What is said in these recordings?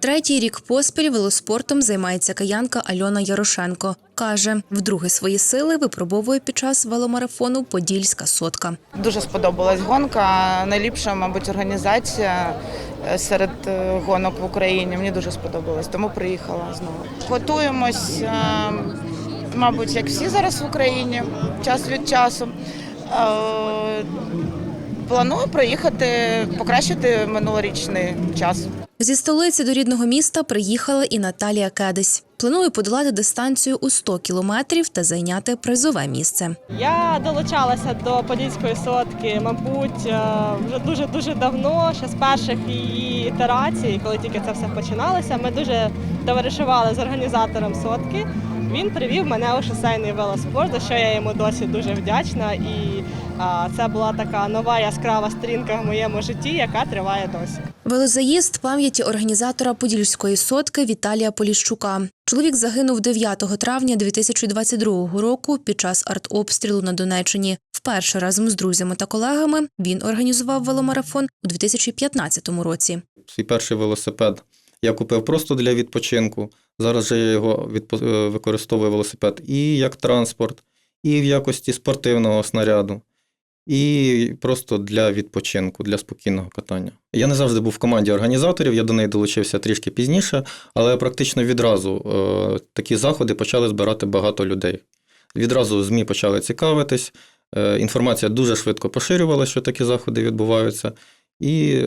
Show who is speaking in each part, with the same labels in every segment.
Speaker 1: Третій рік поспіль велоспортом займається каянка Альона Ярошенко. Каже, вдруге свої сили випробовує під час веломарафону Подільська сотка.
Speaker 2: Дуже сподобалась гонка. Найліпша, мабуть, організація е, серед е, гонок в Україні. Мені дуже сподобалось, тому приїхала знову. Готуємось, е, мабуть, як всі зараз в Україні, час від часу. Планую приїхати, покращити минулорічний час.
Speaker 1: Зі столиці до рідного міста приїхала і Наталія Кедись. Планує подолати дистанцію у 100 кілометрів та зайняти призове місце.
Speaker 3: Я долучалася до Подільської сотки, мабуть, е, вже дуже дуже давно, ще з перших її ітерацій, коли тільки це все починалося. Ми дуже товаришували з організатором сотки. Він привів мене у шосейний велоспорт, за що я йому досі дуже вдячна. І це була така нова яскрава сторінка в моєму житті, яка триває досі.
Speaker 1: Велозаїзд пам'яті організатора Подільської сотки Віталія Поліщука. Чоловік загинув 9 травня 2022 року під час артобстрілу на Донеччині. Вперше разом з друзями та колегами він організував веломарафон у 2015 році.
Speaker 4: Свій перший велосипед я купив просто для відпочинку. Зараз же я його відпо- е, використовую велосипед і як транспорт, і в якості спортивного снаряду, і просто для відпочинку, для спокійного катання. Я не завжди був в команді організаторів, я до неї долучився трішки пізніше, але практично відразу е, такі заходи почали збирати багато людей. Відразу ЗМІ почали цікавитись, е, інформація дуже швидко поширювалася, що такі заходи відбуваються. І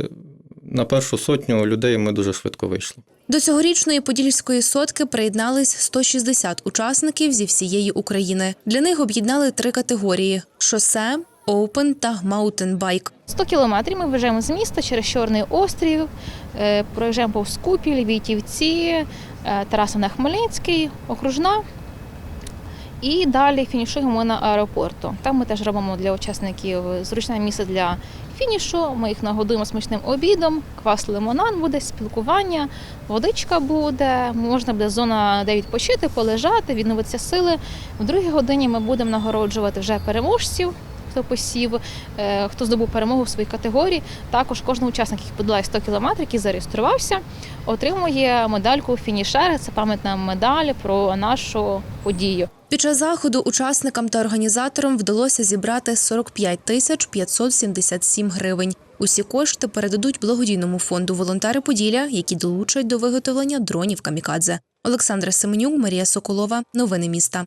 Speaker 4: на першу сотню людей ми дуже швидко вийшли.
Speaker 1: До цьогорічної подільської сотки приєднались 160 учасників зі всієї України. Для них об'єднали три категорії: шосе, оупен та маутенбайк.
Speaker 5: 100 кілометрів ми виїжджаємо з міста через Чорний острів, е, проїжджаємо повз Купіль, е, Тарасовна Хмельницький, Окружна. І далі фінішуємо на аеропорту. Там ми теж робимо для учасників зручне місце для фінішу. Ми їх нагодуємо смачним обідом, квас лимонад буде, спілкування, водичка буде, можна буде зона, де відпочити, полежати, відновитися сили. В другій годині ми будемо нагороджувати вже переможців хто посів, е, хто здобув перемогу в своїй категорії. Також кожен учасник, який подолає 100 кілометрів, який зареєструвався, отримує медальку фінішера. Це пам'ятна медаль про нашу подію.
Speaker 1: Під час заходу учасникам та організаторам вдалося зібрати 45 тисяч 577 гривень. Усі кошти передадуть благодійному фонду волонтери Поділля, які долучать до виготовлення дронів камікадзе. Олександра Семенюк, Марія Соколова. Новини міста.